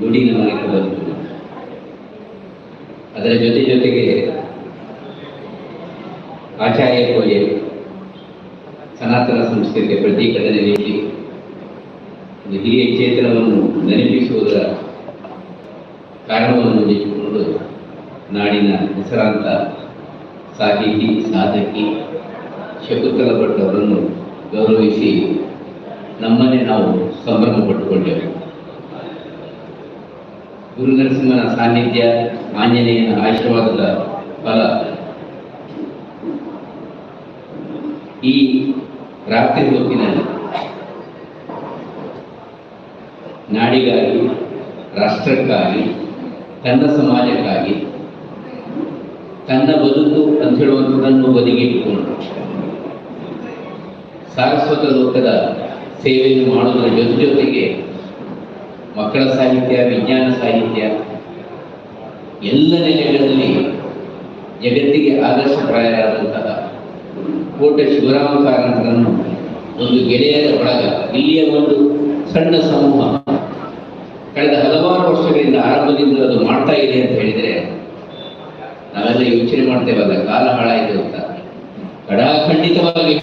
ನುಡಿ ನಮಗೆ ಬಂತು ಅದರ ಜೊತೆ ಜೊತೆಗೆ ಆಚಾರ್ಯ ಕೋಯೆ ಸನಾತನ ಸಂಸ್ಕೃತಿಯ ನೀಡಿ ಒಂದು ಹಿರಿಯ ಚೇತನವನ್ನು ನೆನಪಿಸುವುದರ ಕಾರಣವನ್ನು ಇಟ್ಟುಕೊಂಡು ನಾಡಿನ ಹೆಸರಾಂತ ಸಾಹಿತಿ, ಸಾಧಕಿ ಶಕುಂತಲ ಭಟ್ ಅವರನ್ನು ಗೌರವಿಸಿ ನಮ್ಮನ್ನೇ ನಾವು ಸಂಭ್ರಮ ಪಟ್ಟುಕೊಂಡೆವು ಗುರು ನರಸಿಂಹನ ಸಾನ್ನಿಧ್ಯ ಆಂಜನೇಯನ ಆಶೀರ್ವಾದದ ಫಲ ಈ ರಾತ್ರಿ ಹೊತ್ತಿನಲ್ಲಿ ನಾಡಿಗಾಗಿ, ರಾಷ್ಟ್ರಕ್ಕಾಗಿ, ತನ್ನ ಸಮಾಜಕ್ಕಾಗಿ, ತನ್ನ ಬದುಕು ಅಂತ ಹೇಳುವಂಥದ್ದನ್ನು ಬದಿಗಿಟ್ಟುಕೊಂಡು ಸಾರಸ್ವತ ಲೋಕದ ಸೇವೆಯನ್ನು ಮಾಡುವುದರ ಜೊತೆ ಜೊತೆಗೆ ಮಕ್ಕಳ ಸಾಹಿತ್ಯ, ವಿಜ್ಞಾನ ಸಾಹಿತ್ಯ, ಎಲ್ಲ ನೆಲೆಗಳಲ್ಲಿ ಜಗತ್ತಿಗೆ ಆದರ್ಶಪ್ರಾಯರಾದಂತಹ ಕೋಟೆ ಶಿವರಾಮ ಕಾರಂತರನ್ನು ಒಂದು ಗೆಳೆಯರ ಬಳಗ ಇಲ್ಲಿಯ ಒಂದು ಸಣ್ಣ ಸಮೂಹ ಕಳೆದ ಹಲವಾರು ವರ್ಷಗಳಿಂದ ಆರಂಭದಿಂದ ಅದು ಮಾಡ್ತಾ ಇದೆ ಅಂತ ಹೇಳಿದರೆ, ನಾವೆಲ್ಲ ಯೋಚನೆ ಮಾಡ್ತೇವಲ್ಲ ಕಾಲ ಹಾಳಾಯಿತು ಅಂತ. ಕಡಾಖಂಡಿತವಾಗಿ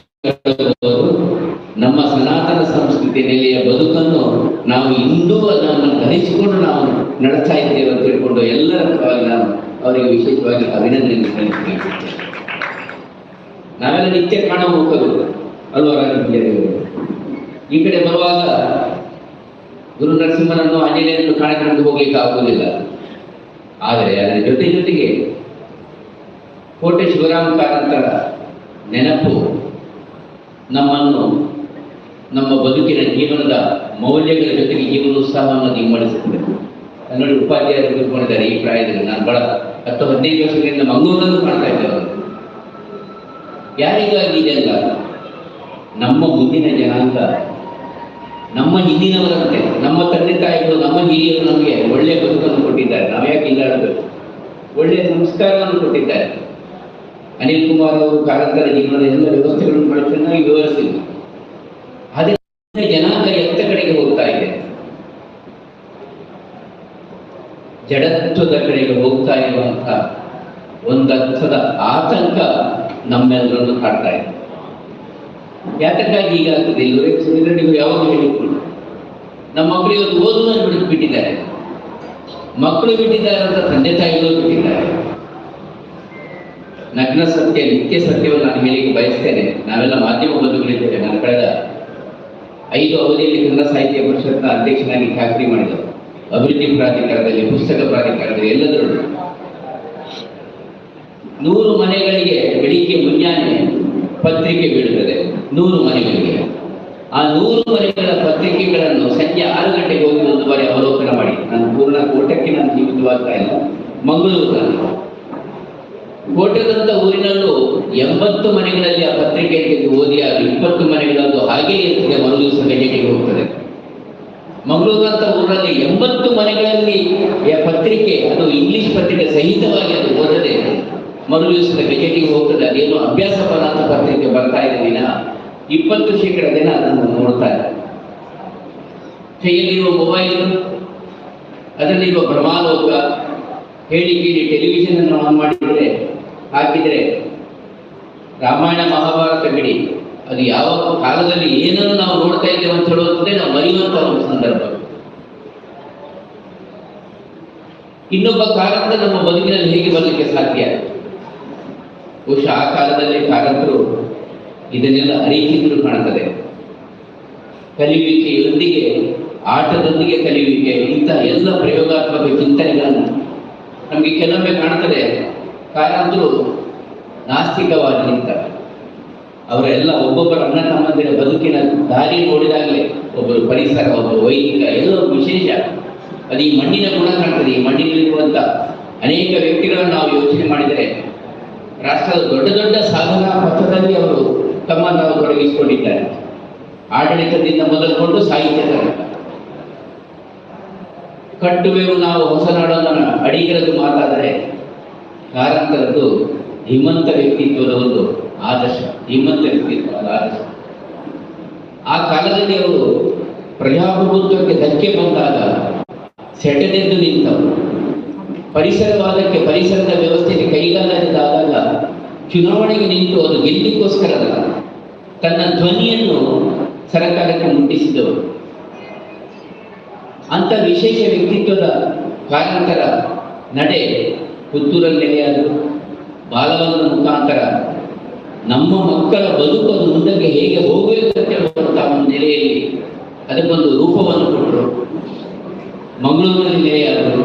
ನಮ್ಮ ಸನಾತನ ಸಂಸ್ಕೃತಿ ನೆಲೆಯ ಬದುಕನ್ನು ನಾವು ಇಂದೂ ಅದನ್ನು ಧರಿಸಿಕೊಂಡು ನಾವು ನಡೆಸ್ತಾ ಇದ್ದೇವೆ ಅಂತ ತಿಳ್ಕೊಂಡು ಎಲ್ಲರ ಪರವಾಗಿ ನಾನು ಅವರಿಗೆ ವಿಶೇಷವಾಗಿ ಅಭಿನಂದನೆ ಸಲ್ಲಿಸಬೇಕು ನಾವೆಲ್ಲ ನಿತ್ಯ ಕಾಣಬಹುದು ಅಲ್ವಾ ಈ ಕಡೆ ಬರುವಾಗ ಗುರು ನರಸಿಂಹನನ್ನು ಆಂಜನೇಯನನ್ನು ಕಾಣಿಕೊಂಡು ಹೋಗ್ಲಿಕ್ಕೆ ಆಗುವುದಿಲ್ಲ. ಆದರೆ ಅದರ ಜೊತೆ ಜೊತೆಗೆ ಕೋಟೆ ಶಿವರಾಮ ಕಾರಂತರ ನೆನಪು ನಮ್ಮನ್ನು ನಮ್ಮ ಬದುಕಿನ ಜೀವನದ ಮೌಲ್ಯಗಳ ಜೊತೆಗೆ ಜೀವನೋತ್ಸಾಹವನ್ನು ನಿಮ್ಮಡಿಸುತ್ತದೆ ಕನ್ನಡ ಉಪಾಧ್ಯಾಯರು ಕೂತ್ಕೊಂಡಿದ್ದಾರೆ ಈ ಪ್ರಾಯದಲ್ಲಿ. ನಾನು ಬಹಳ ಹತ್ತು ಹದಿನೈದು ವರ್ಷಗಳಿಂದ ಮಂಗಳೂರಲ್ಲೂ ಕಾಣ್ತಾ ಇದ್ದೆ ಅವರು ಯಾರಿಗಾಗಿ ಇದೆಲ್ಲ ನಮ್ಮ ಮುಂದಿನ ಜನಾಂಗ, ನಮ್ಮ ಹಿಂದಿನವರಂತೆ ನಮ್ಮ ತಂದೆ ತಾಯಿಗಳು, ನಮ್ಮ ಹಿರಿಯರು ನಮಗೆ ಒಳ್ಳೆಯ ಬದುಕನ್ನು ಕೊಟ್ಟಿದ್ದಾರೆ. ನಾವು ಯಾಕೆ ಇಲ್ಲಾಡಬೇಕು ಒಳ್ಳೆಯ ಸಂಸ್ಕಾರವನ್ನು ಕೊಟ್ಟಿದ್ದಾರೆ. ಅನಿಲ್ ಕುಮಾರ್ ಅವರು ಕಾರಂತರ ಜೀವನದ ಎಲ್ಲ ವ್ಯವಸ್ಥೆಗಳನ್ನು ಬಹಳ ಚೆನ್ನಾಗಿ ವಿವರಿಸಿದ್ರು ಆದರೆ ಜನಾಂಗ ಎತ್ತ ಕಡೆಗೆ ಹೋಗ್ತಾ ಇದೆ ಜಡತ್ವದ ಕಡೆಗೆ ಹೋಗ್ತಾ ಒಂದು ಒಂದರ್ಥದ ಆತಂಕ ನಮ್ಮೆಲ್ಲರನ್ನು ಕಾಡ್ತಾ ಇದೆ. ಯಾತಕ್ಕಾಗಿ ಈಗಾಗ್ತದೆ ಸುರೇಂದ್ರ ನೀವು ಯಾವಾಗ ಹೇಳಿಕೊಂಡು ನಮ್ಮ ಮಕ್ಕಳಿಗೆ ಒಂದು ಓದನ್ನು ಬಿಟ್ಟು ಬಿಟ್ಟಿದ್ದಾರೆ. ಮಕ್ಕಳು ಬಿಟ್ಟಿದ್ದಾರೆ ಅಂತ ತಂದೆ ತಾಯಿಗಳು ಬಿಟ್ಟಿದ್ದಾರೆ. ನಗ್ನ ಸತ್ಯ, ನಿತ್ಯ ಸತ್ಯವನ್ನು ನಾನು ಹೇಳಿಕ್ಕೆ ಬಯಸ್ತೇನೆ. ನಾವೆಲ್ಲ ಮಾಧ್ಯಮ ಬಂಧುಗಳಿದ್ದೇವೆ. ನಾನು ಕಳೆದ ಐದು ಅವಧಿಯಲ್ಲಿ ಕನ್ನಡ ಸಾಹಿತ್ಯ ಪರಿಷತ್ನ ಅಧ್ಯಕ್ಷನಾಗಿ ಖ್ಯಾತಿ ಮಾಡಿದರು ಅಭಿವೃದ್ಧಿ ಪ್ರಾಧಿಕಾರದಲ್ಲಿ, ಪುಸ್ತಕ ಪ್ರಾಧಿಕಾರದಲ್ಲಿ ಎಲ್ಲದರಲ್ಲೂ. ನೂರು ಮನೆಗಳಿಗೆ ಬೆಳಿಗ್ಗೆ ಮುಂಜಾನೆ ಪತ್ರಿಕೆ ಬೀಳುತ್ತದೆ, ನೂರು ಮನೆಗಳಿಗೆ. ಆ ನೂರು ಮನೆಗಳ ಪತ್ರಿಕೆಗಳನ್ನು ಸಂಜೆ ಆರು ಗಂಟೆಗೆ ಹೋಗಿ ಒಂದು ಬಾರಿ ಅವಲೋಕನ ಮಾಡಿ. ನಾನು ಪೂರ್ಣ ಕೋಟಕ್ಕೆ ನಾನು ಜೀವಿತವಾಗ್ತಾ ಇಲ್ಲ ಮಂಗಳೂರಿನಲ್ಲಿ ಕೋಟದಂತ ಊರಿನಲ್ಲೂ ಎಂಬತ್ತು ಮನೆಗಳಲ್ಲಿ ಆ ಪತ್ರಿಕೆ ಓದಿ ಅದು ಇಪ್ಪತ್ತು ಮನೆಗಳಲ್ಲೂ ಹಾಗೇ ಇರ್ತದೆ ಮರು ದಿವಸ ಗಂಟೆಗೆ ಹೋಗ್ತದೆ. ಮಂಗಳೂರಂತ ಊರಲ್ಲಿ ಎಂಬತ್ತು ಮನೆಗಳಲ್ಲಿ ಪತ್ರಿಕೆ, ಅದು ಇಂಗ್ಲಿಷ್ ಪತ್ರಿಕೆ ಸಹಿತವಾಗಿ ಅದು ಓದದೆ ಮರು ದಿವಸದ ಗಜೆಟಿಗೆ ಹೋಗ್ತದೆ. ಅದೇನು ಅಭ್ಯಾಸ ಅಂತ ಪತ್ರಿಕೆ ಬರ್ತಾ ಇದೆ ದಿನ. ಇಪ್ಪತ್ತು ಶೇಕಡ ದಿನ ಅದನ್ನು ನೋಡ್ತಾ ಇದೆ ಕೈಯಲ್ಲಿರುವ ಮೊಬೈಲ್ ಅದರಲ್ಲಿರುವ ಭ್ರಮಾಲೋಕ, ಹೇಳಿ ಕೇಳಿ ಟೆಲಿವಿಷನ್ ಅನ್ನು ಆನ್ ಮಾಡಿದರೆ, ಹಾಕಿದರೆ ರಾಮಾಯಣ ಮಹಾಭಾರತ ಬಿಡಿ. ಅದು ಯಾವ ಕಾಲದಲ್ಲಿ ಏನನ್ನು ನಾವು ನೋಡ್ತಾ ಇದ್ದೇವೆ ಅಂತ ಹೇಳುವಂಥದ್ದೇ ನಾವು ಮರೆಯುವಂತಹ ಒಂದು ಸಂದರ್ಭ. ಇನ್ನೊಬ್ಬ ಕಾಲದಿಂದ ನಮ್ಮ ಬದುಕಿನಲ್ಲಿ ಹೇಗೆ ಬರಲಿಕ್ಕೆ ಸಾಧ್ಯ? ಬಹುಶಃ ಆ ಕಾಲದಲ್ಲಿ ಕಾರಂತರು ಇದನ್ನೆಲ್ಲ ಅರಿತಿದ್ರು ಕಾಣುತ್ತದೆ. ಕಲಿಯುವಿಕೆಯೊಂದಿಗೆ, ಆಟದೊಂದಿಗೆ ಕಲಿಯುವಿಕೆ ಇಂತಹ ಎಲ್ಲ ಪ್ರಯೋಗಾತ್ಮಕ ಚಿಂತನೆಗಳನ್ನು ನಮಗೆ ಕೆಲವೊಮ್ಮೆ ಕಾಣುತ್ತದೆ. ಕಾರಂತರು ನಾಸ್ತಿಕವಾಗಿ ನಿಂತಾರೆ. ಅವರೆಲ್ಲ ಒಬ್ಬೊಬ್ಬರ ಅಣ್ಣ ತಮ್ಮಂದಿರ ಬದುಕಿನ ದಾರಿ ನೋಡಿದಾಗಲೇ ಒಬ್ಬರು ಪರಿಸರ, ಒಬ್ಬರು ವೈದಿಕ ಎಲ್ಲರೂ ವಿಶೇಷ. ಅದು ಈ ಮಣ್ಣಿನ ಗುಣ ಕಾಣ್ತದೆ. ಈ ಮಣ್ಣಿನಲ್ಲಿರುವಂತ ಅನೇಕ ವ್ಯಕ್ತಿಗಳನ್ನು ನಾವು ಯೋಚನೆ ಮಾಡಿದರೆ ರಾಷ್ಟ್ರದ ದೊಡ್ಡ ದೊಡ್ಡ ಸಾಧನಾ ಪಥದಲ್ಲಿ ಅವರು ತಮ್ಮನ್ನು ನಾವು ತೊಡಗಿಸಿಕೊಂಡಿದ್ದಾರೆ. ಆಡಳಿತದಿಂದ ಮೊದಲುಕೊಂಡು ಸಾಹಿತ್ಯ ತನಕ. ಕಟ್ಟುವೆವು ನಾವು ಹೊಸ ನಾಡನ್ನು ಅಡಿಗರದ್ದು ಮಾತಾದರೆ ಕಾರಂತರದ್ದು ಧೀಮಂತ ವ್ಯಕ್ತಿತ್ವದ ಒಂದು ಆದರ್ಶ ಧೀಮಂತ ವ್ಯಕ್ತಿತ್ವದ ಆದರ್ಶ. ಆ ಕಾಲದಲ್ಲಿ ಅವರು ಪ್ರಜಾಪ್ರಭುತ್ವಕ್ಕೆ ಧಕ್ಕೆ ಬಂದಾಗ ಸೆಟೆದೆದ್ದು ನಿಂತವರು ಪರಿಸರವಾದಕ್ಕೆ ಪರಿಸರದ ವ್ಯವಸ್ಥೆಗೆ ಕೈಗಾಲದಾದಾಗ ಚುನಾವಣೆಗೆ ನಿಂತು ಅದು ಗೆಲ್ಲಿಕ್ಕೋಸ್ಕರ ತನ್ನ ಧ್ವನಿಯನ್ನು ಸರಕಾರಕ್ಕೆ ಮುಟ್ಟಿಸಿದವರು ಅಂತ ವಿಶೇಷ ವ್ಯಕ್ತಿತ್ವದ ಕಾರಂತರ ನಡೆ ಪುತ್ತೂರಲ್ಲಿ ನೆಲೆಯಾದರು ಬಾಲವನ ಮುಖಾಂತರ ನಮ್ಮ ಮಕ್ಕಳ ಬದುಕನ್ನು ಮುಂದಕ್ಕೆ ಹೇಗೆ ಹೋಗಬೇಕು ಅಂತ ಒಂದು ನೆಲೆಯಲ್ಲಿ ಅದಕ್ಕೊಂದು ರೂಪವನ್ನು ಕೊಟ್ಟರು. ಮಂಗಳೂರಿನಲ್ಲಿ ನೆಲೆಯಾದರು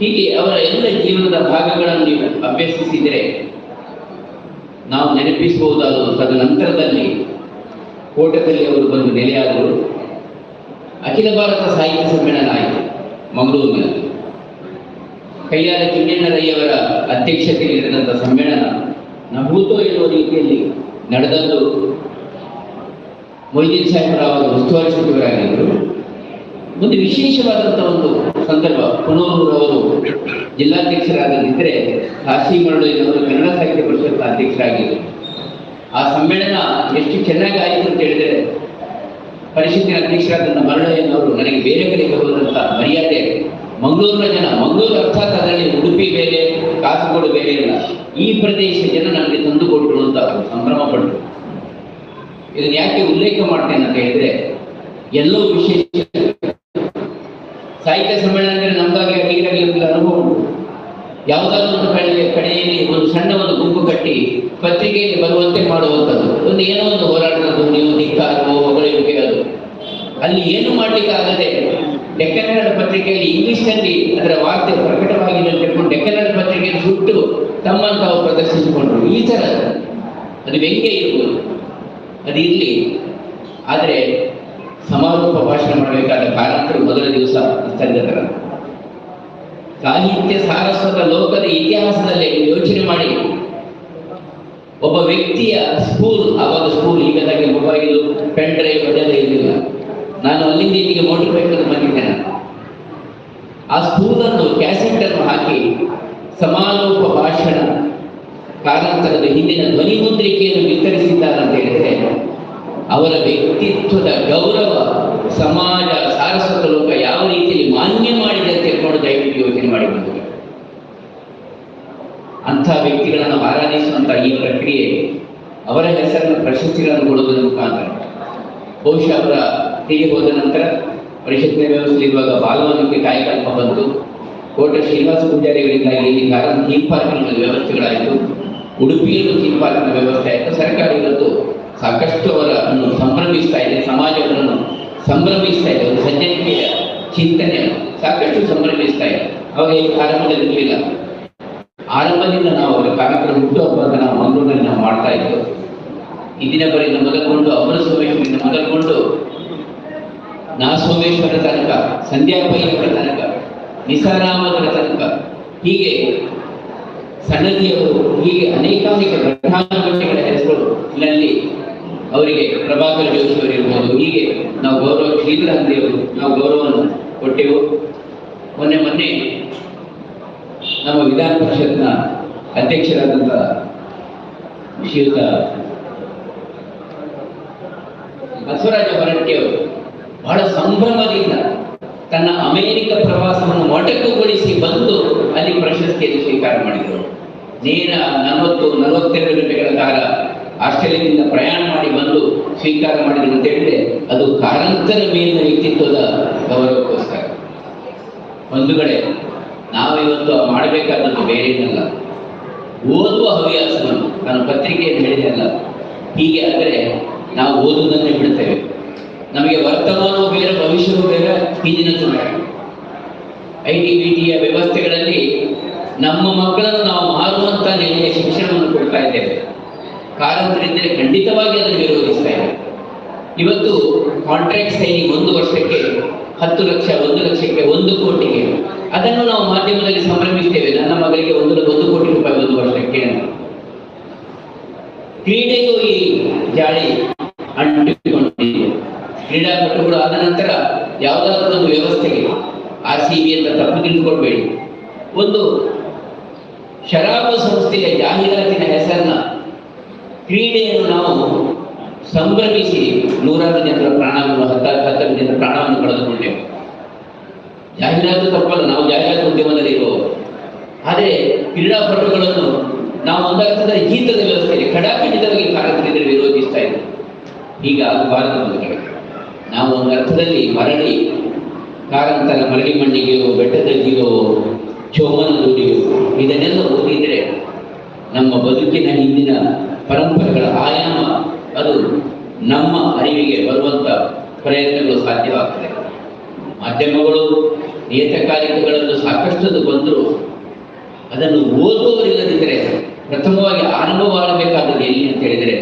ಹೀಗೆ ಅವರ ಎಲ್ಲ ಜೀವನದ ಭಾಗಗಳನ್ನು ನೀವು ಅಭ್ಯಸಿಸಿದರೆ ನಾವು ನೆನಪಿಸಬಹುದಾದ ತದನಂತರದಲ್ಲಿ ಕೋಟದಲ್ಲಿ ಅವರು ಬಂದು ನೆಲೆಯಾದರು. ಅಖಿಲ ಭಾರತ ಸಾಹಿತ್ಯ ಸಮ್ಮೇಳನ ಆಯಿತು ಮಂಗಳೂರಿನಲ್ಲಿ. ಕೈಯಾರ ಚಿನ್ನಣ್ಣರಯ್ಯವರ ಅಧ್ಯಕ್ಷತೆಯಲ್ಲಿ ನಡೆದಂಥ ಸಮ್ಮೇಳನ ನಭೂತೋ ಎನ್ನುವ ರೀತಿಯಲ್ಲಿ ನಡೆದದ್ದು ಮೊಯ್ದೀನ್ ಸಾಹೇಬರ ಅವರು ಉಸ್ತುವಾರಿ ಸಚಿವರಾಗಿದ್ದರು. ಒಂದು ವಿಶೇಷವಾದಂಥ ಒಂದು ಸಂದರ್ಭ ಪುನೂರವರು ಜಿಲ್ಲಾಧ್ಯಕ್ಷರಾಗದಿದ್ದರೆ ಕಾಶಿ ಮರಳುವಿನವರು ಕನ್ನಡ ಸಾಹಿತ್ಯ ಪರಿಷತ್ ಅಧ್ಯಕ್ಷರಾಗಿದ್ದರು. ಆ ಸಮ್ಮೇಳನ ಎಷ್ಟು ಚೆನ್ನಾಗಿ ಆಯಿತು ಅಂತ ಹೇಳಿದರೆ ಪರಿಷತ್ತಿನ ಅಧ್ಯಕ್ಷರಾದ ಮರಳಯ್ಯನವರು ನನಗೆ ಬೇರೆ ಕಡೆಗೆ ಹೋದಂಥ ಮರ್ಯಾದೆ ಮಂಗಳೂರಿನ ಜನ, ಮಂಗಳೂರು ಅರ್ಥಾತ್ ಉಡುಪಿ ಬೇರೆ ಕಾಸರಗೋಡು ಬೇರೆ ಇಲ್ಲ. ಈ ಪ್ರದೇಶ ಜನ ನಮಗೆ ತಂದು ಕೊಟ್ಟರು ಅಂತ ಅವರು ಸಂಭ್ರಮ ಪಟ್ಟರು. ಇದನ್ನು ಯಾಕೆ ಉಲ್ಲೇಖ ಮಾಡ್ತೇನೆ ಅಂತ ಹೇಳಿದ್ರೆ ಎಲ್ಲವೂ ವಿಶೇಷ ಸಾಹಿತ್ಯ ಸಮ್ಮೇಳನ ಅಂದ್ರೆ ನಮಗಾಗಿ ಒಂದು ಅನುಭವ ಯಾವುದಾದ್ರೂ ಒಂದು ಕಡೆ ಕಡೆಯಲ್ಲಿ ಒಂದು ಸಣ್ಣ ಒಂದು ಗುಂಪು ಕಟ್ಟಿ ಪತ್ರಿಕೆಯಲ್ಲಿ ಬರುವಂತೆ ಮಾಡುವಂಥದ್ದು. ಒಂದು ಏನೋ ಒಂದು ಹೋರಾಟದ ನೀವು ಧಿಕ್ಕಾರವೋ, ಹೊಗಳಿಕೆ ಅದು. ಅಲ್ಲಿ ಏನು ಮಾಡ್ಲಿಕ್ಕೆ ಆಗದೆ ಕನ್ನಡ ಪತ್ರಿಕೆಯಲ್ಲಿ ಇಂಗ್ಲಿಷ್ನಲ್ಲಿ ಅದರ ವಾರ್ತೆ ಪ್ರಕಟವಾಗಿದೆ ಅಂತ ಹೇಳ್ಕೊಂಡು ಡೆಕ್ಕನಾಡ ಪತ್ರಿಕೆಯನ್ನು ಸುಟ್ಟು ತಮ್ಮನ್ನು ತಾವು ಪ್ರದರ್ಶಿಸಿಕೊಂಡ್ರು ಈ ಥರ ಅದು. ವ್ಯಂಗ್ಯ ಇರ್ಬೋದು. ಅದು ಇರಲಿ. ಆದರೆ ಸಮಾರೋಪ ಭಾಷಣ ಮಾಡಬೇಕಾದ ಕಾರಂತರು ಮೊದಲ ದಿವಸ ಸ್ಥಗಿತರ ಸಾಹಿತ್ಯ ಸಾರಸ್ವತ ಲೋಕದ ಇತಿಹಾಸದಲ್ಲಿ ಯೋಚನೆ ಮಾಡಿ. ಒಬ್ಬ ವ್ಯಕ್ತಿಯ ಸ್ಕೂಲ್, ಆವಾಗ ಸ್ಕೂಲ್ ಈಗ ನನಗೆ ಮೊಬೈಲು ಪೆನ್ ಡ್ರೈವ್ ಅದೆಲ್ಲ ಇರಲಿಲ್ಲ. ನಾನು ಅಲ್ಲಿಂದ ಇಲ್ಲಿಗೆ ಬೈಕಲ್ಲಿ ಬಂದಿದ್ದೇನೆ. ಆ ಸ್ಕೂಲನ್ನು ಕ್ಯಾಸೆಟ್ ಅನ್ನು ಹಾಕಿ ಸಮಾರೋಪ ಭಾಷಣ ಕಾಲಾಂತರದ ಹಿಂದಿನ ಧ್ವನಿ ಮುದ್ರಿಕೆಯನ್ನು ವಿತರಿಸಿದ್ದಾರಂತ ಹೇಳಿದ್ರೆ ಅವರ ವ್ಯಕ್ತಿತ್ವದ ಗೌರವ ಸಮಾಜ ಸಾರಸ್ವತ ಲೋಕ ಯಾವ ರೀತಿಯಲ್ಲಿ ಮಾನ್ಯ ಮಾಡಿದೆ ಅಂತ ಹೇಳ್ಕೊಂಡು ದಯವಿಟ್ಟು ಯೋಚನೆ ಮಾಡಿ ಬಂದಿದೆ ಅಂಥ ವ್ಯಕ್ತಿಗಳನ್ನು ಆರಾಧಿಸುವಂತ ಈ ಪ್ರಕ್ರಿಯೆ ಅವರ ಹೆಸರನ್ನು ಪ್ರಶಸ್ತಿಗಳನ್ನು ಕೊಡುವುದರ ಮುಖಾಂತರ. ಬಹುಶಃ ಅವರ ಹೀಗೆ ಹೋದ ನಂತರ ಪರಿಷತ್ತಿನ ವ್ಯವಸ್ಥೆ ಇರುವಾಗ ಬಾಲವನಕ್ಕೆ ಕಾಯಕಲ್ಪ ಬಂತು. ಕೋಟೆ ಶ್ರೀನಿವಾಸ ಪೂಜಾರಿಗಳಿಂದಾಗಿ ಕಾರಣ ಥೀಮ್ ಪಾರ್ಕಿನ ವ್ಯವಸ್ಥೆಗಳಾಯಿತು. ಉಡುಪಿಯಲ್ಲೂ ಥೀಮ್ ಪಾರ್ಕಿನ ವ್ಯವಸ್ಥೆ ಆಯಿತು. ಸರ್ಕಾರ ಇವತ್ತು ಸಾಕಷ್ಟು ಅವರನ್ನು ಸಂಭ್ರಮಿಸ್ತಾ ಇದೆ. ಸಮಾಜವನ್ನು ಸಂಭ್ರಮಿಸ್ತಾ ಇದೆ. ಒಂದು ಸಜ್ಜನಿಕೆಯ ಚಿಂತನೆ ಸಾಕಷ್ಟು ಸಂಭ್ರಮಿಸ್ತಾ ಇದೆ. ಅವಾಗ ಈ ಕಾರ್ಯಕ್ರಮದಲ್ಲಿ ಇರಲಿಲ್ಲ. ಆರಂಭದಿಂದ ನಾವು ಅವರ ಕಾರ್ಯಕ್ರಮ ಹುಟ್ಟುಹಬ್ಬದ ನಾವು ಮಂಗಳೂರಿನಲ್ಲಿ ನಾವು ಮಾಡ್ತಾ ಇದ್ದೆವು. ಇದಿನವರೆಯಿಂದ ಮೊದಲುಗೊಂಡು ಅಮರ ಸೋಮೇಶ್ವರಿಂದ ಮೊದಲುಗೊಂಡು ನಾ ಸೋಮೇಶ್ವರ ತನಕ ಸಂಧ್ಯಾ ಪೈಲಕರ ತನಕ ನಿಸಾರಾಮದರ ತನಕ ಹೀಗೆ ಸಣ್ಣದಿಯವರು ಹೀಗೆ ಅನೇಕಾನೇಕ ಘಟನಾಘಟನೆಗಳ ಹೆಸರು ಇಲ್ಲಲ್ಲಿ ಅವರಿಗೆ ಪ್ರಭಾಕರ್ ಜೋಶಿ ಅವರು ಇರ್ಬೋದು ಹೀಗೆ ನಾವು ಗೌರವ ಶ್ರೀಧರ ಹಂದಿಯವರು ನಾವು ಗೌರವವನ್ನು ಕೊಟ್ಟೆವು. ಮೊನ್ನೆ ಮೊನ್ನೆ ನಮ್ಮ ವಿಧಾನ ಪರಿಷತ್ನ ಅಧ್ಯಕ್ಷರಾದಂಥ ಶ್ರೀಯುತ ಬಸವರಾಜ ಹೊರಟ್ಟಿಯವರು ಬಹಳ ಸಂಭ್ರಮದಿಂದ ತನ್ನ ಅಮೆರಿಕ ಪ್ರವಾಸವನ್ನು ಮೊಟಕುಗೊಳಿಸಿ ಬಂದು ಅಲ್ಲಿ ಪ್ರಶಸ್ತಿಯನ್ನು ಸ್ವೀಕಾರ ಮಾಡಿದರು. ನೇರ ನಲವತ್ತು, ನಲವತ್ತೆರಡು ಗಂಟೆಗಳ ಕಾಲ ಆಸ್ಟ್ರೇಲಿಯಾದಿಂದ ಪ್ರಯಾಣ ಮಾಡಿ ಬಂದು ಸ್ವೀಕಾರ ಮಾಡಿದ್ರು ಅಂತ ಹೇಳಿದ್ರೆ ಅದು ಕಾರಂತರ ಮೇಲಿನ ವ್ಯಕ್ತಿತ್ವದ ಗೌರವಕ್ಕೋಸ್ಕರ. ಒಂದು ನಾವು ಇವತ್ತು ಮಾಡಬೇಕಾದದ್ದು ಬೇರೆ ಏನಲ್ಲ ಓದುವ ಹವ್ಯಾಸವನ್ನು, ನಾನು ಪತ್ರಿಕೆ ಹೇಳಿದೆ ಅಲ್ಲ, ಹೀಗೆ ಆದರೆ ನಾವು ಓದುವುದನ್ನೇ ಬಿಡ್ತೇವೆ ನಮಗೆ ವರ್ತಮಾನವೂ ಬೇರೆ ಭವಿಷ್ಯವೂ ಚುನಾವಣೆ ಐ ಟಿ ಬಿ ಟಿಯ ವ್ಯವಸ್ಥೆಗಳಲ್ಲಿ ನಮ್ಮ ಮಕ್ಕಳನ್ನು ನಾವು ಮಾರುವಂತಹ ನೆಲೆಯ ಶಿಕ್ಷಣವನ್ನು ಕೊಡ್ತಾ ಇದ್ದೇವೆ. ಕಾರಂತರಿದ್ದರೆ ಖಂಡಿತವಾಗಿ ಅದನ್ನು ವಿರೋಧಿಸ್ತಾ ಇದೆ ಇವತ್ತು ಕಾಂಟ್ರಾಕ್ಟ್ ಸೈನಿಂಗ್ ಒಂದು ವರ್ಷಕ್ಕೆ ಹತ್ತು ಲಕ್ಷ, ಒಂದು ಲಕ್ಷಕ್ಕೆ ಒಂದು ಕೋಟಿಗೆ. ಅದನ್ನು ನಾವು ಮಾಧ್ಯಮದಲ್ಲಿ ಸಂಭ್ರಮಿಸ್ತೇವೆ ನನ್ನ ಮಗಳಿಗೆ ಒಂದು ಒಂದು ಕೋಟಿ ರೂಪಾಯಿ ಒಂದು ವರ್ಷಕ್ಕೆ ಕ್ರೀಡೆಗೂ ಈ ಜಾಳಿ ಅಂಟಿಕೊಂಡಿದೆ ಕ್ರೀಡಾಪಟುಗಳು ಆದ ನಂತರ ಯಾವುದಾದ್ರೂ ಒಂದು ವ್ಯವಸ್ಥೆಗೆ ಆರ್ ಸಿ ಬಿ ಅಂತ ತಪ್ಪು ತಿಳ್ಕೊಳ್ಬೇಡಿ. ಒಂದು ಶರಾಬು ಸಂಸ್ಥೆಯ ಜಾಹೀರಾತಿನ ಹೆಸರನ್ನ ಕ್ರೀಡೆಯನ್ನು ನಾವು ಸಂಭ್ರಮಿಸಿ ನೂರಾರು ಜನರ ಪ್ರಾಣವನ್ನು, ಹತ್ತಾರು ಹತ್ತಾರು ಜನರ ಪ್ರಾಣವನ್ನು ಕಳೆದುಕೊಂಡೆವು. ಜಾಹೀರಾತು ತಪ್ಪಲ್ಲ, ನಾವು ಜಾಹೀರಾತು ಉದ್ಯಮದಲ್ಲಿ ಇರುವವರು. ಆದರೆ ಕ್ರೀಡಾಪಟುಗಳನ್ನು ನಾವು ಒಂದರ್ಥದಲ್ಲಿ ಜೀತದ ವ್ಯವಸ್ಥೆಯಲ್ಲಿ ಕಡಾಖಂಡಿತವಾಗಿ ಕಾರ್ಯಕ್ರಮದಲ್ಲಿ ವಿರೋಧಿಸ್ತಾ ಇದ್ದೇವೆ ಈಗ ಆಗಬಾರದು ಬಂಧುಗಳೇ ನಾವು ಒಂದು ಅರ್ಥದಲ್ಲಿ ಮರಳಿ ಕಾರಂತರ ಮರಳಿ ಮಣ್ಣಿಗೆಯೋ ಬೆಟ್ಟದಲ್ಲಿಯೋ ಚೋಮನ ದುಡಿಯೋ ಇದನ್ನೆಲ್ಲ ಓದಿದರೆ ನಮ್ಮ ಬದುಕಿನ ಹಿಂದಿನ ಪರಂಪರೆಗಳ ಆಯಾಮ, ಅದು ನಮ್ಮ ಅರಿವಿಗೆ ಬರುವಂತ ಪ್ರಯತ್ನಗಳು ಸಾಧ್ಯವಾಗ್ತದೆ. ಮಾಧ್ಯಮಗಳು ನಿಯತಕಾಲಿಕಗಳನ್ನು ಸಾಕಷ್ಟು ಬಂದರೂ ಅದನ್ನು ಓದುವವರಿಲ್ಲದಿದ್ದರೆ ಪ್ರಥಮವಾಗಿ ಆರಂಭವಾಗಬೇಕಾದದ್ದು ಎಲ್ಲಿ ಅಂತ ಹೇಳಿದರೆ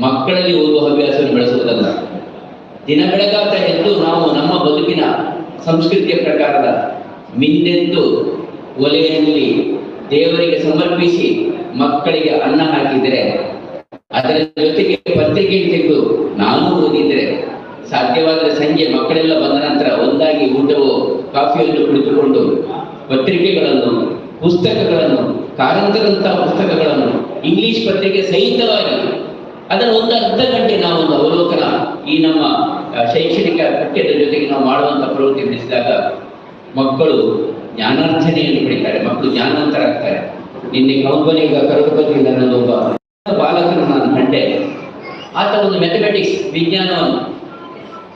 ಮಕ್ಕಳಲ್ಲಿ ಓದುವ ಹವ್ಯಾಸವನ್ನು ಬೆಳೆಸುವುದಲ್ಲ. ದಿನ ಬೆಳಗಾತ ಎದ್ದು ನಾವು ನಮ್ಮ ಬದುಕಿನ ಸಂಸ್ಕೃತಿಯ ಪ್ರಕಾರದ ಮಿಂದೆಂದು ಒಲೆಯಲ್ಲಿ ದೇವರಿಗೆ ಸಮರ್ಪಿಸಿ ಮಕ್ಕಳಿಗೆ ಅನ್ನ ಹಾಕಿದರೆ, ಅದರ ಜೊತೆಗೆ ಪತ್ರಿಕೆ ತೆಗೆದು ನಾನು ಓದಿದರೆ ಸಾಧ್ಯವಾದ ಸಂಜೆ ಮಕ್ಕಳೆಲ್ಲ ಬಂದ ನಂತರ ಒಂದಾಗಿ ಊಟವು ಕಾಫಿಯನ್ನು ಕುಳಿತುಕೊಂಡು ಪತ್ರಿಕೆಗಳನ್ನು, ಪುಸ್ತಕಗಳನ್ನು ಕಾರಂತರಂತಹ ಪುಸ್ತಕಗಳನ್ನು, ಇಂಗ್ಲಿಷ್ ಪತ್ರಿಕೆ ಸಹಿತವಾಗಿ ಅದನ್ನು ಒಂದು ಅರ್ಧ ಗಂಟೆ ನಾವು ಒಂದು ಅವಲೋಕನ ಈ ನಮ್ಮ ಶೈಕ್ಷಣಿಕ ಪಠ್ಯದ ಜೊತೆಗೆ ನಾವು ಮಾಡುವಂತ ಪ್ರವೃತ್ತಿ ನಡೆಸಿದಾಗ ಮಕ್ಕಳು ಜ್ಞಾನಾರ್ಜನೆಯನ್ನು ಪಡಿತಾರೆ, ಮಕ್ಕಳು ಜ್ಞಾನವಂತರಾಗ್ತಾರೆ. ನಿನ್ನೆ ಕೌಬಲಿಗ ನನ್ನ ಒಬ್ಬ ಬಾಲಕನು ನಾನು ಕಂಡೆ. ಆತ ಒಂದು ಮ್ಯಾಥಮೆಟಿಕ್ಸ್ ವಿಜ್ಞಾನವನ್ನು.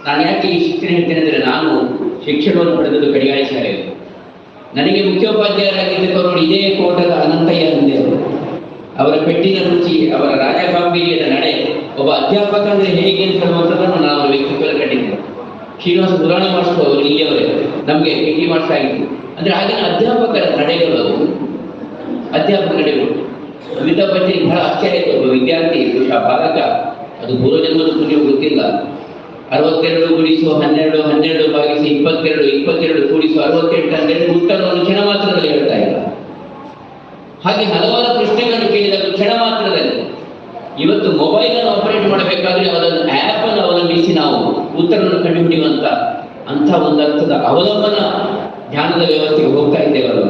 ನಾನು ಯಾಕೆ ಈ ಶಿಕ್ಷಣ ಹೇಳ್ತೇನೆ ಅಂದರೆ ನಾನು ಶಿಕ್ಷಣವನ್ನು ಪಡೆದದ್ದು ಕಡಿಯಾಳಿ ಶಾಲೆಯಲ್ಲಿ ನನಗೆ ಮುಖ್ಯೋಪಾಧ್ಯಾಯರಾಗಿದ್ದವರು ಇದೇ ಕೋಟದ ಅನಂತಯ್ಯ ಅವರು. ಅವರ ಪೆಟ್ಟಿನ ರುಚಿ, ಅವರ ರಾಜಗಾಂಭೀರ್ಯದ ನಡೆ ಒಬ್ಬ ಅಧ್ಯಾಪಕ ಅಂದ್ರೆ ಹೇಗೆ ಅಂತ ಹೇಳುವಂಥದ್ದನ್ನು ನಾನು ಅವರ ವ್ಯಕ್ತಿತ್ವದಲ್ಲಿ ಕಂಡಿದ್ದೆ ಶ್ರೀನಿವಾಸ ಪುರಾಣಿ ಮಾಸ್ಟರ್ ಅವರು ಇಲ್ಲಿಯವರೇ ನಮಗೆ ಟಿ ಆಗಿತ್ತು ಅಂದ್ರೆ ಆಗಿನ ಅಧ್ಯಾಪಕರ ನಡೆಗಳು ಅವರು ಅಧ್ಯಾಪಕ ನಡೆಗಳು. ವಿವಿಧ ಬಚ್ಚನ್ ಬಹಳ ಆಶ್ಚರ್ಯ. ಒಬ್ಬ ವಿದ್ಯಾರ್ಥಿ ಬಹುಶಃ ಬಾಲಕ ಅದು ಪೂರ್ವಜನ್ಮದ ಪುಣ್ಯ ಗೊತ್ತಿಲ್ಲ. ಅರವತ್ತೆರಡು ಗುಣಿಸು ಹನ್ನೆರಡು ಹನ್ನೆರಡು ಭಾಗಿಸಿ ಇಪ್ಪತ್ತೆರಡು ಇಪ್ಪತ್ತೆರಡು ಕೂಡಿಸು ಅರವತ್ತೆಂಟು ಹನ್ನೆರಡು ಉತ್ತರವನ್ನು ಕ್ಷಣ ಮಾತ್ರದಲ್ಲಿ ಹೇಳ್ತಾ ಇಲ್ಲ. ಹಾಗೆ ಹಲವಾರು ಪ್ರಶ್ನೆಗಳನ್ನು ಕೇಳಿದಾಗ ಕ್ಷಣ ಮಾತ್ರದಲ್ಲಿ ಇವತ್ತು ಮೊಬೈಲ್ ಅನ್ನು ಆಪರೇಟ್ ಮಾಡಬೇಕಾದ್ರೆ ಅದನ್ನು ಆ್ಯಪ್ ಅನ್ನು ಅವಲಂಬಿಸಿ ನಾವು ಉತ್ತರವನ್ನು ಕಂಡುಹಿಡಿಯುವಂತ ಅಂತ ಒಂದು ಅರ್ಥದ ಅವಲಂಬನ ಧ್ಯಾನದ ವ್ಯವಸ್ಥೆಗೆ ಹೋಗ್ತಾ ಇದ್ದೇವಲ್ಲ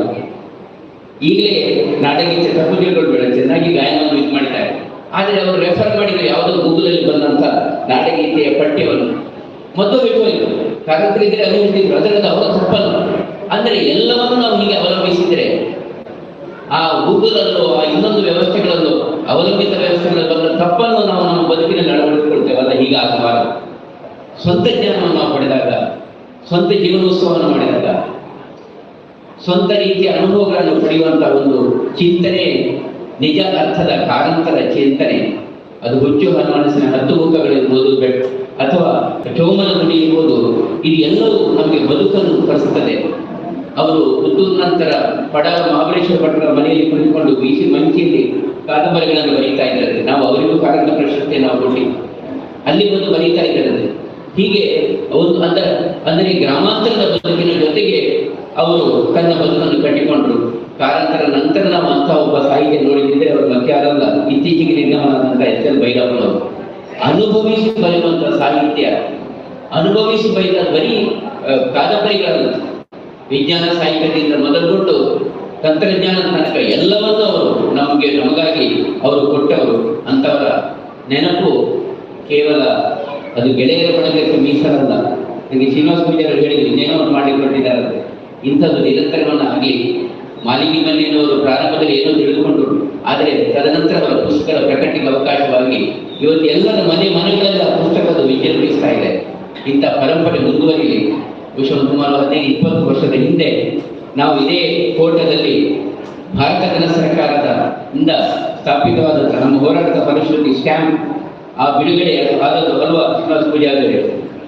ಈಗಲೇ ನಾಟಕೀಯ ತಪ್ಪುಗಳು ಬೇಡ, ಚೆನ್ನಾಗಿ ಗಾಯನವನ್ನು ಇದು ಮಾಡಿದ್ದಾರೆ. ಆದರೆ ಅವರು ರೆಫರ್ ಮಾಡಿದ ಯಾವುದೋ ಗೂಗಲಲ್ಲಿ ಬಂದಂತ ನಾಟಕೀಯತೆಯ ಪಠ್ಯವನ್ನು ಮೊದಲು ಬಿಟ್ಟು ಇದ್ರೆ ಅದು ಅದರಿಂದ ಅವರು ತಪ್ಪಲ್ಲ. ಅಂದ್ರೆ ಎಲ್ಲವನ್ನು ನಾವು ಹೀಗೆ ಅವಲಂಬಿಸಿದರೆ ಆ ಗೂಗಲ್ ಆ ಇನ್ನೊಂದು ವ್ಯವಸ್ಥೆಗಳನ್ನು ಅವಲಂಬಿತ ವ್ಯವಸ್ಥೆಗಳನ್ನು ಬಂದ ತಪ್ಪನ್ನು ನಾವು ನಮ್ಮ ಬದುಕಿನಲ್ಲಿ ಅಳವಡಿಸಿಕೊಳ್ತೇವಲ್ಲ ಹೀಗಾಗಬಾರದು ಸ್ವಂತ ಜ್ಞಾನವನ್ನು ನಾವು ಪಡೆದಾಗ, ಸ್ವಂತ ಜೀವನೋತ್ಸವವನ್ನು ಮಾಡಿದಾಗ, ಸ್ವಂತ ರೀತಿಯ ಅನುಭವಗಳನ್ನು ಪಡೆಯುವಂತಹ ಒಂದು ಚಿಂತನೆ, ನಿಜ ಅರ್ಥದ ಕಾರಂತರ ಚಿಂತನೆ, ಅದು ಹುಚ್ಚು ಹನುಮಾನಸಿನ ಹತ್ತು ಮುಖಗಳಿರ್ಬೋದು ಅಥವಾ ಚೌಮನ ಗುಡಿ ಇರ್ಬೋದು, ಇದು ಎಲ್ಲವೂ ನಮಗೆ ಬದುಕನ್ನು ಕಲಿಸುತ್ತದೆ ಅವರು ಪುತ್ತೂರು ನಂತರ ಪಡ ಮಹಾಬಲೇಶ್ವರ ಭಟ್ರ ಮನೆಯಲ್ಲಿ ಕುಳಿತುಕೊಂಡು ಬೀಸಿ ಮಂಚಿಯಲ್ಲಿ ಕಾದಂಬರಿಗಳನ್ನು ಬರೀತಾ ಇದ್ದಾರೆ. ನಾವು ಅವರಿಗೂ ಕಾರಂತ ಪ್ರಶಸ್ತಿ ನಾವು ಕೊಟ್ಟಿ ಅಲ್ಲಿ ಬಂದು ಬರೀತಾ ಇದ್ದಾರೆ. ಹೀಗೆ ಒಂದು ಅಂದ, ಅಂದರೆ ಗ್ರಾಮಾಂತರದ ಬದುಕಿನ ಜೊತೆಗೆ ಅವರು ತನ್ನ ಬದುಕನ್ನು ಕಟ್ಟಿಕೊಂಡರು. ಕಾರಂತರ ನಂತರ ನಾವು ಅಂತ ಒಬ್ಬ ಸಾಹಿತ್ಯ ನೋಡಿದ್ರೆ ಅವರು ಮತ್ತಾರಲ್ಲ ಇತ್ತೀಚೆಗೆ ನಿರ್ಗಮನದಂತ ಎಸ್ ಎಲ್ ಭೈರಪ್ಪನವರು ಅನುಭವಿಸಿ ಬರೆಯುವಂತಹ ಸಾಹಿತ್ಯ, ಅನುಭವಿಸಿ ಬೈದ ಬರೀ ಕಾದಂಬರಿಗಳಲ್ಲ. ವಿಜ್ಞಾನ ಸಾಹಿತ್ಯದಿಂದ ಮೊದಲುಗೊಂಡು ತಂತ್ರಜ್ಞಾನ ತನಕ ಎಲ್ಲವನ್ನೂ ಅವರು ನಮಗೆ ನಮಗಾಗಿ ಅವರು ಕೊಟ್ಟವರು ಅಂತವರ ನೆನಪು ಕೇವಲ ಅದು ಗೆಳೆಯರ ಬಳಗಕ್ಕೆ ಮೀಸಲಲ್ಲ. ನನಗೆ ಶ್ರೀನಿವಾಸ ಪೂಜಾರಿ ಹೇಳಿದ್ರು, ಇನ್ನೇನೋ ಮಾಡಿಕೊಟ್ಟಿದ್ದಾರೆ ಇಂಥದ್ದು ನಿರಂತರವನ್ನು ಆಗಲಿ, ಮಾಲಿನಿ ಮಲ್ಲಿನವರು ಪ್ರಾರಂಭದಲ್ಲಿ ಏನೋ ತಿಳಿದುಕೊಂಡರು, ಆದರೆ ತದನಂತರ ಅವರ ಪುಸ್ತಕದ ಪ್ರಕಟಿಗೆ ಅವಕಾಶವಾಗಿ ಇವತ್ತು ಎಲ್ಲರ ಮನೆ ಮನೆಗಳಲ್ಲಿ ಪುಸ್ತಕದ ವಿಜೃಂಭಿಸ್ತಾ ಇದೆ. ಇಂಥ ಪರಂಪರೆ ಮುಂದುವರಿಲಿ. ಬಹುಶಃ ಸುಮಾರು ಹದಿನೈದು, ಇಪ್ಪತ್ತು ವರ್ಷದ ಹಿಂದೆ ನಾವು ಇದೇ ಕೋಟದಲ್ಲಿ ಭಾರತ ಜನ ಸರ್ಕಾರದ ಇಂದ ಸ್ಥಾಪಿತವಾದಂತಹ ನಮ್ಮ ಹೋರಾಟದ ಪರಿಶುದ್ಧಿ ಸ್ಟ್ಯಾಂಪ್ ಆ ಬಿಡುಗಡೆ ಆದದ್ದು ಬರುವ ಶ್ರೀನಿವಾಸ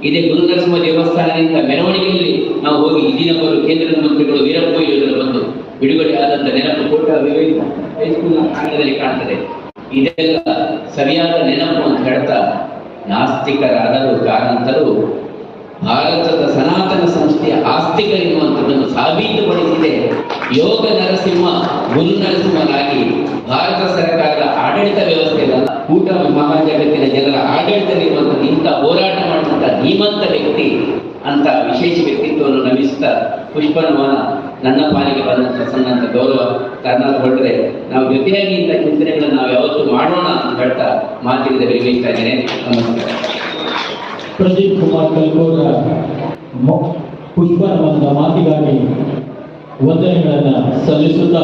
ಇದೇ ಗುರು ನರಸಿಂಹ ದೇವಸ್ಥಾನದಿಂದ ಮೆರವಣಿಗೆಯಲ್ಲಿ ನಾವು ಹೋಗಿ ಇದಿನವರು ಕೇಂದ್ರದ ಮಂತ್ರಿಗಳು ವೀರಪ್ಪ ಬಂದು ಬಿಡುಗಡೆ ಆದಂತ ನೆನಪು ಕೋಟ ವಿವೇಕ ಹೈಸ್ಕೂಲ್ ಆಂಗ್ಲದಲ್ಲಿ ಕಾಣ್ತದೆ. ಇದೆಲ್ಲ ಸರಿಯಾದ ನೆನಪು ಅಂತ ಹೇಳ್ತಾ ನಾಸ್ತಿಕರಾದರೂ ಕಾರಂತರು ಭಾರತದ ಸನಾತನ ಸಂಸ್ಥೆಯ ಆಸ್ತಿಕರೆನ್ನುವಂಥದ್ದನ್ನು ಸಾಬೀತುಪಡಿಸಿದೆ. ಯೋಗ ನರಸಿಂಹ, ಗುರು ನರಸಿಂಹನಾಗಿ ಭಾರತ ಸರ್ಕಾರದ ಆಡಳಿತ ವ್ಯವಸ್ಥೆಯಲ್ಲ ಊಟ ಮಹಾಜಗತ್ತಿನ ಜನರ ಆಡಳಿತದಲ್ಲಿರುವಂತಹ ಇಂಥ ಹೋರಾಟ ಮಾಡುವಂಥ ಧೀಮಂತ ವ್ಯಕ್ತಿ ಅಂತ ವಿಶೇಷ ವ್ಯಕ್ತಿತ್ವವನ್ನು ನಮಿಸುತ್ತಾ ಪುಷ್ಪನವನ ನನ್ನ ಪಾಲಿಗೆ ಬಂದಂಥ ಸಣ್ಣಂತ ಗೌರವ ಕಾರಣ ಹೊರಟ್ರೆ, ನಾವು ಜೊತೆಯಾಗಿ ಇಂಥ ಚಿಂತನೆಗಳನ್ನು ನಾವು ಯಾವತ್ತೂ ಮಾಡೋಣ ಅಂತ ಹೇಳ್ತಾ ಮಾತಿನಿಂದ ಇದ್ದೇನೆ. ನಮಸ್ಕಾರ. ಪ್ರದೀಪ್ ಕಲ್ಕೋರ ಪುಷ್ಪ ನಮನದ ಮಾತಿಗಾಗಿ ವಂದನೆಗಳನ್ನು ಸಲ್ಲಿಸುತ್ತಾ